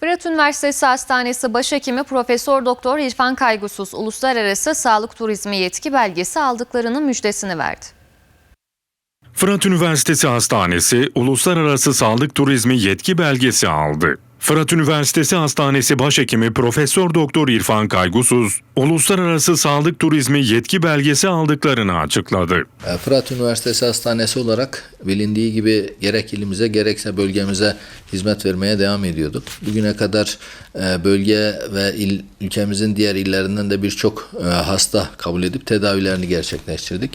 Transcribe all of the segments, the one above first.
Fırat Üniversitesi Hastanesi Başhekimi Profesör Doktor İrfan Kaygusuz uluslararası sağlık turizmi yetki belgesi aldıklarının müjdesini verdi. Fırat Üniversitesi Hastanesi Uluslararası Sağlık Turizmi yetki belgesi aldı. Fırat Üniversitesi Hastanesi Başhekimi Profesör Doktor İrfan Kaygusuz, Uluslararası Sağlık Turizmi yetki belgesi aldıklarını açıkladı. E, Fırat Üniversitesi Hastanesi olarak bilindiği gibi gerek ilimize gerekse bölgemize hizmet vermeye devam ediyorduk. Bugüne kadar e, bölge ve il, ülkemizin diğer illerinden de birçok e, hasta kabul edip tedavilerini gerçekleştirdik.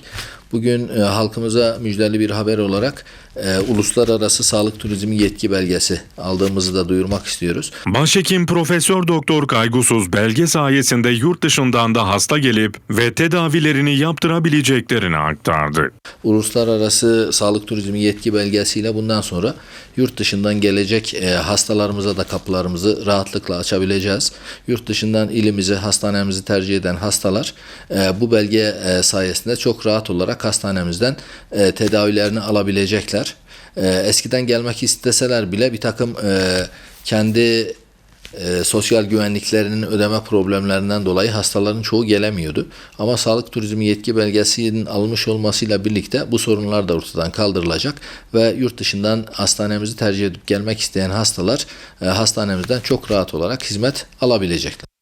Bugün e, halkımıza müjdeli bir haber olarak e, Uluslararası Sağlık Turizmi Yetki Belgesi aldığımızı da duyurmak istiyoruz. Başhekim Profesör Doktor Kaygusuz belge sayesinde yurt dışından da hasta gelip ve tedavilerini yaptırabileceklerini aktardı. Uluslararası Sağlık Turizmi Yetki Belgesiyle bundan sonra yurt dışından gelecek e, hastalarımıza da kapılarımızı rahatlıkla açabileceğiz. Yurt dışından ilimizi, hastanemizi tercih eden hastalar e, bu belge e, sayesinde çok rahat olarak hastanemizden e, tedavilerini alabilecekler. E, eskiden gelmek isteseler bile bir takım e, kendi e, sosyal güvenliklerinin ödeme problemlerinden dolayı hastaların çoğu gelemiyordu. Ama sağlık turizmi yetki belgesinin alınmış olmasıyla birlikte bu sorunlar da ortadan kaldırılacak ve yurt dışından hastanemizi tercih edip gelmek isteyen hastalar e, hastanemizden çok rahat olarak hizmet alabilecekler.